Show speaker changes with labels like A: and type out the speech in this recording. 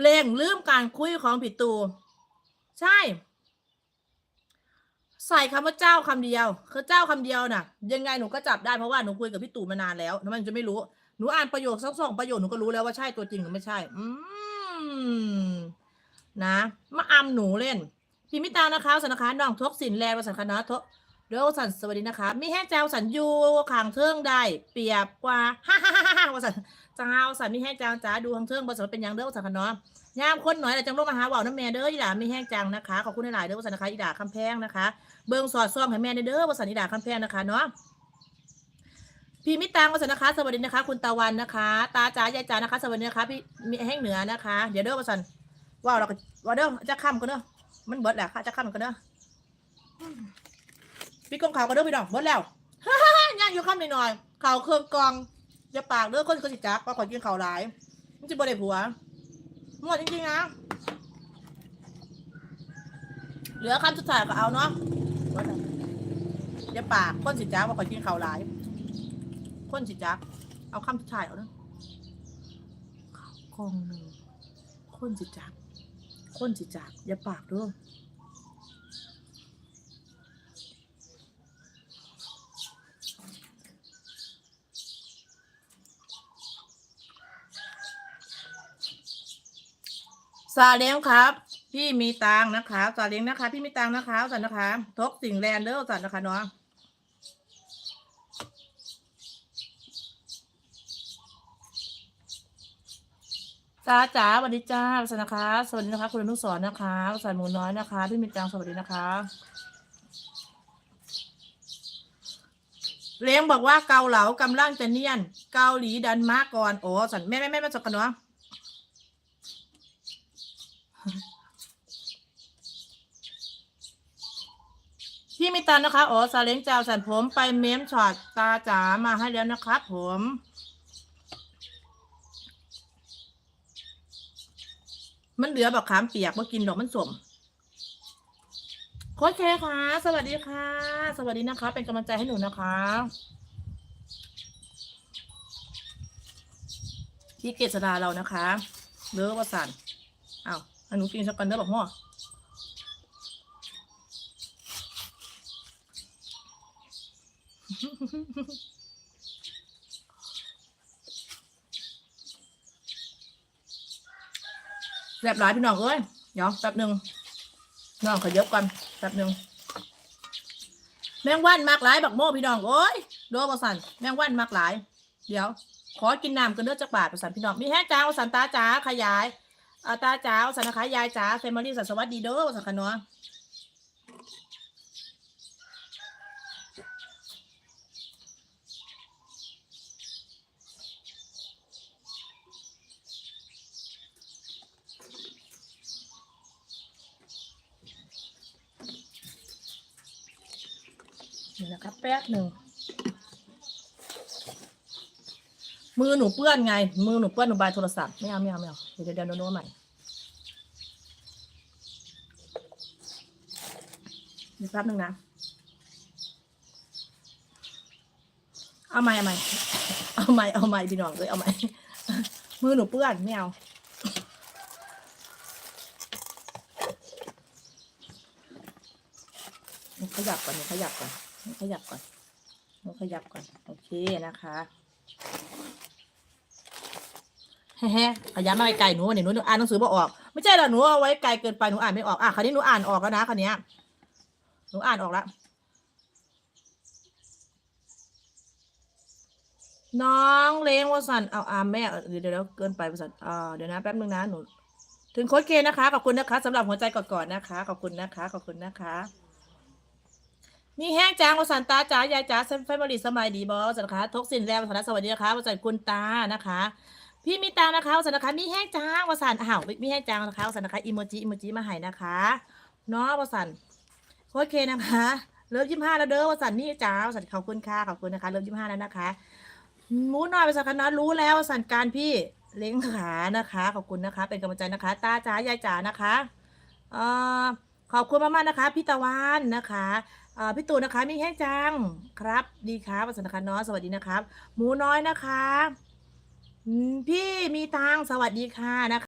A: เร่งลืมการคุยของผิดตู ใช่ ใส่คำว่าเจ้าคำเดียวคือเจ้าคำเดียวน่ะ ยังไงหนูก็จับได้เพราะว่าหนูคุยกับพี่ตู่มานานแล้วทำไมหนูจะไม่รู้หนูอ่านประโยคสักสองประโยคหนูก็รู้แล้วว่าใช่ตัวจริงหรือไม่ใช่ อืมนะ มาอำหนูเล่นพี่มิตานะคะสันนะคะน้องทกสินแลวสันคณะทกเดี๋ยวสันสวัสดีนะคะ มีแห้เจ้าสันยูขางเทิงได้ เปียบกว่าฮ่าฮ่าฮ่าฮ่าสัน เจ้าสันมีแห้เจ้าจ้าดูขางเทิงบริษัทเป็นยังเด้อสันคณะยามคนหน่อยแต่จังโลงมาหาว่าวน้ำแม่เด้ออีหลามีแห้งจังนะคะขอบคุณหลายเด้อสันนะคะอีหลาคำแพงนะคะ เบิ่งสอดซ่องให้แม่เด้อว่าสันอีหลาคำแพงนะคะเนาะพี่มิตางวัสนะคะ สวัสดีนะคะ คุณตะวันนะคะ ตาจ๋ายายจ๋านะคะ สวัสดีนะคะ พี่มีแห้งเหนือนะคะ เดี๋ยวเด้อวัสันว้าวเราก็ว่าเด้อจะค่ำกันเด้อมันเบิดแหละค่ะจะค่ำกันเด้อพี่กองข่าวกันเด้อพี่น้องเบิดแล้วย่างอยู่ค่ำหน่อยๆข่าวเครื่องกอง อย่าปากเด้อคนคนสิจักว่าขอยกินข่าวหลายมันจะบ่ได้ผัวหมดจริงๆนะเหลือคำสุดท้ายก็เอาเนาะอย่าปากคนสิจักว่าขอยกินข่าวหลายคนสิจักเอาคำสุดท้ายเอาเนาะกองหนึ่งคนสิจักคนสิจักอย่าปากเด้อ ซาเล้งครับ พี่มีตังนะคะซาเล้งนะคะ พี่มีตังนะคะสันนะคะทกสิ่งแลนเดอร์สันนะคะเนาะจ้าจ๋าสวัสดีจ้าสวัสดีนะคะ สวัสดีนะคะ คุณอนุสรณ์นะคะสายหมูน้อยนะคะ พี่มิตรจังสวัสดีนะคะ เลี้ยงบอกว่าเกาเหลากำลังจะเนียน เกาหลีดันมาก่อนโอ้สันแม่แม่แม่มาจบกันเนาะ พี่ตรนนะคะโอ้ซาเล้งเจ้าสันผมไปเมมช็อตตาจ๋ามาให้แล้วนะครับผมมันเหลือแบบขามเปียกมากินดอกมันสมโค้ชเคค่ะ สวัสดีค่ะ สวัสดีนะคะ เป็นกำลังใจให้หนูนะคะพี่เกษดาเรานะคะเลือวสันอ้าวให้หนูกินสักกันเด้อบอกพ่อ แซ่บหลายพี่น้องเอ้ยเดี๋ยวแป๊บหนึ่งน้องขอเยอะก่อนแป๊บหนึ่งแมงวันมากหลายบักโม่พี่น้องโอ้ยโดนประสันแมงวันมากหลาย เดี๋ยว ขอกินน้ำกันเด้อจักบาทประสันพี่น้องมีแห้จ้าประสันตาจ๋าขยายอาตาจ๋าประสันนะคะยายจ๋าเฟมิลี่สันสวัสดีเด้อประสันคะเนา นี่นะครับแป๊บหนึ่งมือหนูเปื้อนไง มือหนูเปื้อนหนูบายโทรศัพท์ไม่เอาไม่เอาไม่เอาเดี๋ยวเดี๋ยวโน้ตใหม่เดี๋ยวแป๊บหนึ่งนะ เอาใหม่เอาใหม่เอาใหม่เอาใหม่พี่น้องเลยเอาใหม่มือหนูเปื้อนไม่เอาขยับก่อนหนูขยับก่อน ขยับก่อนหนูขยับก่อน โอเคนะคะแฮ่ๆขยับมาไกลหนูเนี่ยหนูอ่านหนังสือบ่ออก ไม่ใช่หรอกหนูเอาไว้ไกลเกินไปหนูอ่านไม่ออกอะคราวนี้หนูอ่านออกแล้วนะคราวนี้หนูอ่านออกแล้วน้องเล้งวสันเอาอ่าแม่เดี๋ยวเดี๋ยวเกินไปวสันอ่าเดี๋ยวนะแป๊บนึงนะหนู ถึงโค้ชเคนะคะขอบคุณนะคะสำหรับหัวใจก่อนๆนะคะขอบคุณนะคะขอบคุณนะคะ มีแห้งจางวสันตาจ๋ายายจ๋าแฟมิลี่สมัยดีบอสนะคะทกสินแล้วสันสวัสดีนะคะวสันคุณตานะคะ พี่มีตานะคะวสันนะคะมีแห้งจางวสันอ้าวมีแห้งจางนะคะวสันนะคะอิโมจิอิโมจิมาให้นะคะเนาะวสันโอเคนะคะเริ่มยี่ห้าแล้วเด้อวสันนี่จ้าวสันขอบคุณค่ะขอบคุณนะคะ เริ่มยี่ห้าแล้วนะคะหมูน้อยภาษาคณะรู้แล้ววสันการพี่เล้งขานะคะ ขอบคุณนะคะ เป็นกำลังใจนะคะ ตาจ๋ายายจ๋านะคะเอ่อ ขอบคุณมากๆนะคะพี่ตะวันนะคะพี่ตูนนะคะมีแห้งจังครับ ดีครับวัสนคันาะสวัสดีนะครับ หมูน้อยนะคะพี่มีตังสวัสดีค่ะนะคะ